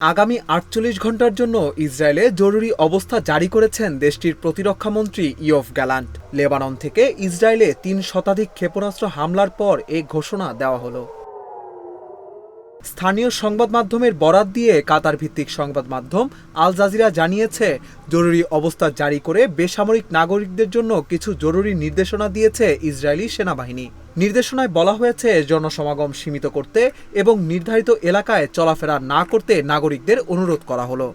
আগামী আটচল্লিশ ঘণ্টার জন্য ইসরায়েলে জরুরি অবস্থা জারি করেছেন দেশটির প্রতিরক্ষামন্ত্রী ইয়ফ গ্যালান্ট। লেবানন থেকে ইসরায়েলে তিন শতাধিক ক্ষেপণাস্ত্র হামলার পর এ ঘোষণা দেওয়া হলো। স্থানীয় সংবাদ মাধ্যমের বরাত দিয়ে কাতার ভিত্তিক সংবাদ মাধ্যম আল জাজিরা জানিয়েছে, জরুরি অবস্থা জারি করে বেসামরিক নাগরিকদের জন্য কিছু জরুরি নির্দেশনা দিয়েছে ইসরায়েলি সেনাবাহিনী। নির্দেশনায় বলা হয়েছে, জনসমাগম সীমিত করতে এবং নির্ধারিত এলাকায় চলাফেরা না করতে নাগরিকদের অনুরোধ করা হলো।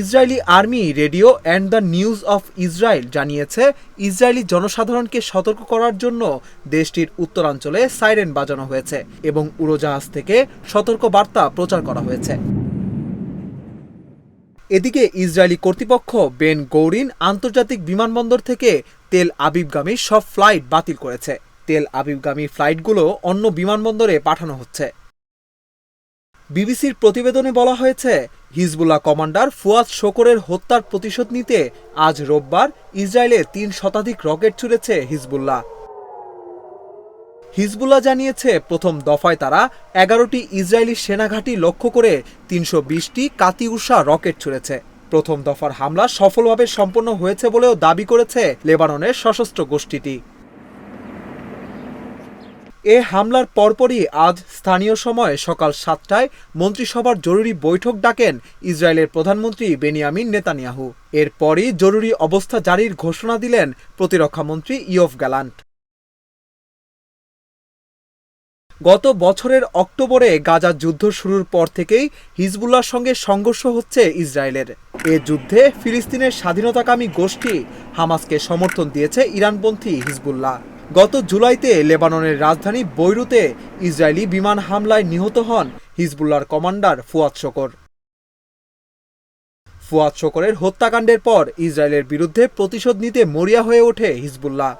Israeli army radio and the news of Israel জানিয়েছে, ইসরায়েলি জনসাধারণকে সতর্ক করার জন্য দেশটির উত্তরাঞ্চলে সাইরেন বাজানো হয়েছে এবং উড়োজাহাজ থেকে সতর্ক বার্তা প্রচার করা হয়েছে। এদিকে ইসরায়েলি কর্তৃপক্ষ বেন গৌরিন আন্তর্জাতিক বিমানবন্দর থেকে তেল আবিবগামী সব ফ্লাইট বাতিল করেছে। তেল আবিবগামী ফ্লাইটগুলো অন্য বিমানবন্দরে পাঠানো হচ্ছে। বিবিসির প্রতিবেদনে বলা হয়েছে, হিজবুল্লাহ কমান্ডার ফুয়াদ শোকরের হত্যার প্রতিশোধ নিতে আজ রোববার ইসরায়েলে তিন শতাধিক রকেট ছুড়েছে হিজবুল্লাহ। হিজবুল্লাহ জানিয়েছে, প্রথম দফায় তারা এগারোটি ইসরায়েলি সেনাঘাঁটি লক্ষ্য করে তিনশো বিশটি কাতিউষা রকেট ছুড়েছে। প্রথম দফার হামলা সফলভাবে সম্পন্ন হয়েছে বলেও দাবি করেছে লেবাননের সশস্ত্র গোষ্ঠীটি। এ হামলার পরপরই আজ স্থানীয় সময় সকাল সাতটায় মন্ত্রিসভার জরুরি বৈঠক ডাকেন ইসরায়েলের প্রধানমন্ত্রী বেনিয়ামিন নেতানিয়াহু। এরপরই জরুরি অবস্থা জারির ঘোষণা দিলেন প্রতিরক্ষামন্ত্রী ইয়ফ গ্যালান্ট। গত বছরের অক্টোবরে গাজা যুদ্ধ শুরুর পর থেকেই হিজবুল্লাহর সঙ্গে সংঘর্ষ হচ্ছে ইসরায়েলের। এ যুদ্ধে ফিলিস্তিনের স্বাধীনতাকামী গোষ্ঠী হামাসকে সমর্থন দিয়েছে ইরানপন্থী হিজবুল্লাহ। গত জুলাইতে লেবাননের রাজধানী বৈরুতে ইসরায়েলি বিমান হামলায় নিহত হন হিজবুল্লার কমান্ডার ফুয়াদ শকর। ফুয়াদ শকরের হত্যাকাণ্ডের পর ইসরায়েলের বিরুদ্ধে প্রতিশোধ নিতে মরিয়া হয়ে ওঠে হিজবুল্লাহ।